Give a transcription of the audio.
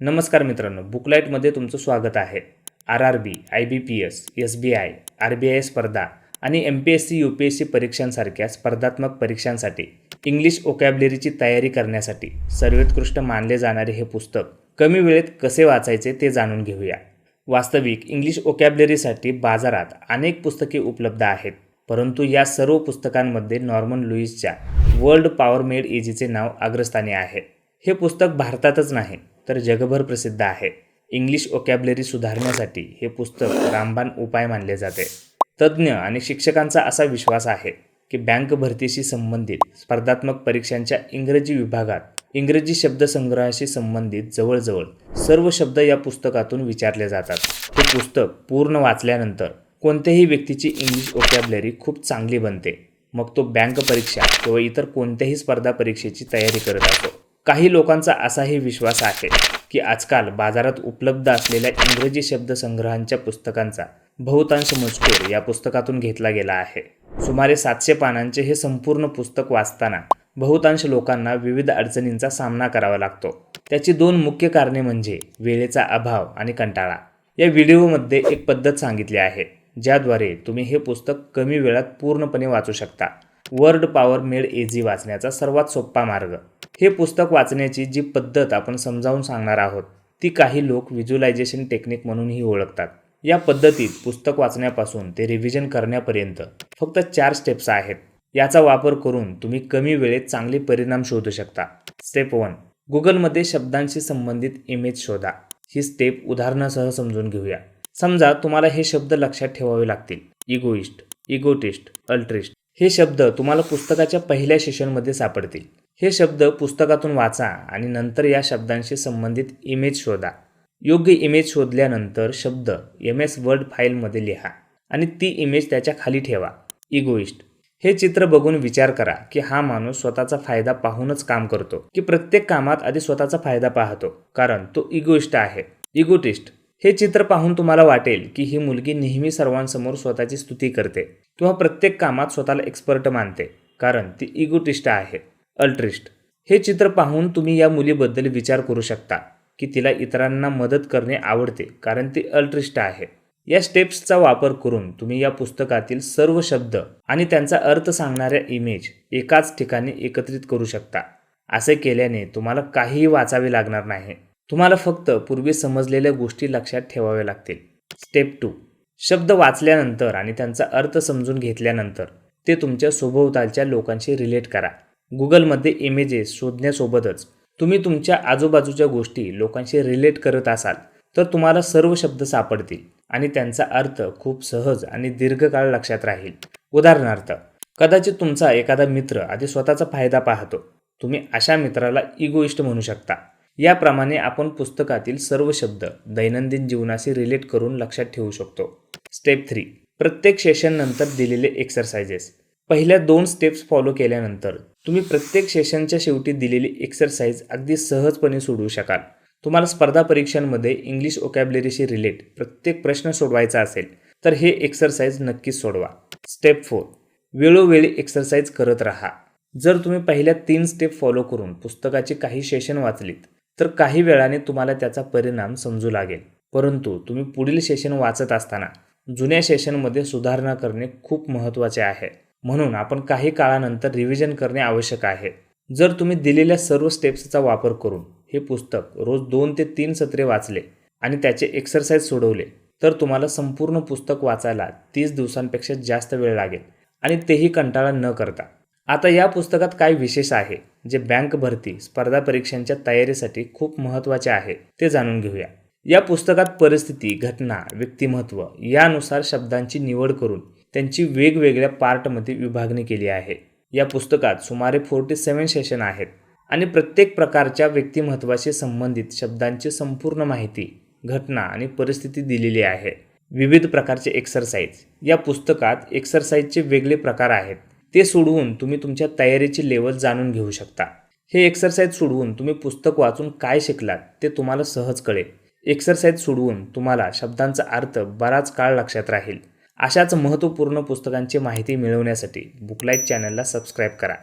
नमस्कार मित्रांनो बुकलाईटमध्ये तुमचं स्वागत आहे. R R B I B P S S B I R B I स्पर्धा आणि M P S C U P S C परीक्षांसारख्या स्पर्धात्मक परीक्षांसाठी इंग्लिश ओकॅबलरीची तयारी करण्यासाठी सर्वोत्कृष्ट मानले जाणारे हे पुस्तक कमी वेळेत कसे वाचायचे ते जाणून घेऊया. वास्तविक इंग्लिश ओकॅबलरीसाठी बाजारात अनेक पुस्तके उपलब्ध आहेत परंतु या सर्व पुस्तकांमध्ये नॉर्मन लुईसच्या वर्ल्ड पॉवर मेड इझीचे नाव अग्रस्थानी आहे. हे पुस्तक भारतातच नाही तर जगभर प्रसिद्ध आहे. इंग्लिश ओकॅबलरी सुधारण्यासाठी हे पुस्तक रामबाण उपाय मानले जाते. तज्ज्ञ आणि शिक्षकांचा असा विश्वास आहे की बँक भरतीशी संबंधित स्पर्धात्मक परीक्षांच्या इंग्रजी विभागात इंग्रजी शब्दसंग्रहाशी संबंधित जवळजवळ सर्व शब्द या पुस्तकातून विचारले जातात. हे पुस्तक पूर्ण वाचल्यानंतर कोणत्याही व्यक्तीची इंग्लिश ओकॅबलरी खूप चांगली बनते. मग तो बँक परीक्षा किंवा इतर कोणत्याही स्पर्धा परीक्षेची तयारी करत असतो. काही लोकांचा असाही विश्वास आहे की आजकाल बाजारात उपलब्ध असलेल्या इंग्रजी शब्दसंग्रहांच्या पुस्तकांचा बहुतांश मजकूर या पुस्तकातून घेतला गेला आहे. सुमारे सातशे पानांचे हे संपूर्ण पुस्तक वाचताना बहुतांश लोकांना विविध अडचणींचा सामना करावा लागतो. त्याची दोन मुख्य कारणे म्हणजे वेळेचा अभाव आणि कंटाळा. या व्हिडिओमध्ये एक पद्धत सांगितली आहे ज्याद्वारे तुम्ही हे पुस्तक कमी वेळात पूर्णपणे वाचू शकता. वर्ड पॉवर मेड एझी वाचण्याचा सर्वात सोपा मार्ग. हे पुस्तक वाचण्याची जी पद्धत आपण समजावून सांगणार आहोत ती काही लोक व्हिज्युलायझेशन टेक्निक म्हणूनही ओळखतात. या पद्धतीत पुस्तक वाचण्यापासून ते रिव्हिजन करण्यापर्यंत फक्त चार स्टेप्स आहेत. याचा वापर करून तुम्ही कमी वेळेत चांगले परिणाम शोधू शकता. स्टेप वन गुगलमध्ये शब्दांशी संबंधित इमेज शोधा. ही स्टेप उदाहरणासह समजून घेऊया. समजा तुम्हाला हे शब्द लक्षात ठेवावे लागतील. इगोइस्ट इगोटिस्ट अल्ट्रिस्ट हे शब्द तुम्हाला पुस्तकाच्या पहिल्या सेशनमध्ये सापडतील. हे शब्द पुस्तकातून वाचा आणि नंतर या शब्दांशी संबंधित इमेज शोधा. योग्य इमेज शोधल्यानंतर शब्द एम एस वर्ड फाईलमध्ये लिहा आणि ती इमेज त्याच्याखाली ठेवा. इगोइस्ट हे चित्र बघून विचार करा की हा माणूस स्वतःचा फायदा पाहूनच काम करतो की प्रत्येक कामात आधी स्वतःचा फायदा पाहतो कारण तो इगोइस्ट आहे. इगोटिस्ट हे चित्र पाहून तुम्हाला वाटेल की ही मुलगी नेहमी सर्वांसमोर स्वतःची स्तुती करते किंवा प्रत्येक कामात स्वतःला एक्सपर्ट मानते कारण ती इगोटिस्ट आहे. अल्ट्रिस्ट. हे चित्र पाहून तुम्ही या मुलीबद्दल विचार करू शकता की तिला इतरांना मदत करणे आवडते कारण ती अल्ट्रिस्ट आहे. या स्टेप्सचा वापर करून तुम्ही या पुस्तकातील सर्व शब्द आणि त्यांचा अर्थ सांगणाऱ्या इमेज एकाच ठिकाणी एकत्रित करू शकता. असे केल्याने तुम्हाला काहीही वाचावे लागणार नाही. तुम्हाला फक्त पूर्वी समजलेल्या गोष्टी लक्षात ठेवाव्या लागतील. Step two. शब्द वाचल्यानंतर आणि त्यांचा अर्थ समजून घेतल्यानंतर ते तुमच्या सभोवतालच्या लोकांशी रिलेट करा. गुगलमध्ये इमेजेस शोधण्यासोबतच तुम्ही तुमच्या आजूबाजूच्या गोष्टी लोकांशी रिलेट करत असाल तर तुम्हाला सर्व शब्द सापडतील आणि त्यांचा अर्थ खूप सहज आणि दीर्घकाळ लक्षात राहील. उदाहरणार्थ कदाचित तुमचा एखादा मित्र आधी स्वतःचा फायदा पाहतो. तुम्ही अशा मित्राला इगोइस्ट म्हणू शकता. याप्रमाणे आपण पुस्तकातील सर्व शब्द दैनंदिन जीवनाशी रिलेट करून लक्षात ठेवू शकतो. स्टेप थ्री प्रत्येक सेशननंतर दिलेले एक्सरसाइजेस पहिल्या दोन स्टेप्स फॉलो केल्यानंतर तुम्ही प्रत्येक सेशनच्या शेवटी दिलेली एक्सरसाइज अगदी सहजपणे सोडवू शकाल. तुम्हाला स्पर्धा परीक्षांमध्ये इंग्लिश ओकॅबलरीशी रिलेट प्रत्येक प्रश्न सोडवायचा असेल तर हे एक्सरसाइज नक्कीच सोडवा. स्टेप फोर वेळोवेळी एक्सरसाइज करत राहा. जर तुम्ही पहिल्या तीन स्टेप फॉलो करून पुस्तकाची काही सेशन वाचलीत तर काही वेळाने तुम्हाला त्याचा परिणाम समजू लागेल. परंतु तुम्ही पुढील सेशन वाचत असताना जुन्या सेशनमध्ये सुधारणा करणे खूप महत्त्वाचे आहे. म्हणून आपण काही काळानंतर रिव्हिजन करणे आवश्यक आहे. जर तुम्ही दिलेल्या सर्व स्टेप्सचा वापर करून हे पुस्तक रोज दोन ते तीन सत्रे वाचले आणि त्याचे एक्सरसाइज सोडवले तर तुम्हाला संपूर्ण पुस्तक वाचायला तीस दिवसांपेक्षा जास्त वेळ लागेल आणि तेही कंटाळा न करता. आता या पुस्तकात काय विशेष आहे जे बँक भरती स्पर्धा परीक्षांच्या तयारीसाठी खूप महत्त्वाचे आहे ते जाणून घेऊया. या पुस्तकात परिस्थिती घटना व्यक्तिमत्व यानुसार शब्दांची निवड करून त्यांची वेगवेगळ्या पार्टमध्ये विभागणी केली आहे. या पुस्तकात सुमारे फोर्टी सेवन सेशन आहेत आणि प्रत्येक प्रकारच्या व्यक्तिमत्वाशी संबंधित शब्दांची संपूर्ण माहिती घटना आणि परिस्थिती दिलेली आहे. विविध प्रकारचे एक्सरसाइज या पुस्तकात एक्सरसाइजचे वेगळे प्रकार आहेत. ते सोडवून तुम्ही तुमच्या तयारीची लेवल जाणून घेऊ शकता. हे एक्सरसाइज सोडवून तुम्ही पुस्तक वाचून काय शिकलात ते तुम्हाला सहज कळेल. एक्सरसाइज सोडवून तुम्हाला शब्दांचा अर्थ बराच काळ लक्षात राहील. अशाच महत्त्वपूर्ण पुस्तकांची माहिती मिळवण्यासाठी बुकलाईट चॅनलला सबस्क्राईब करा.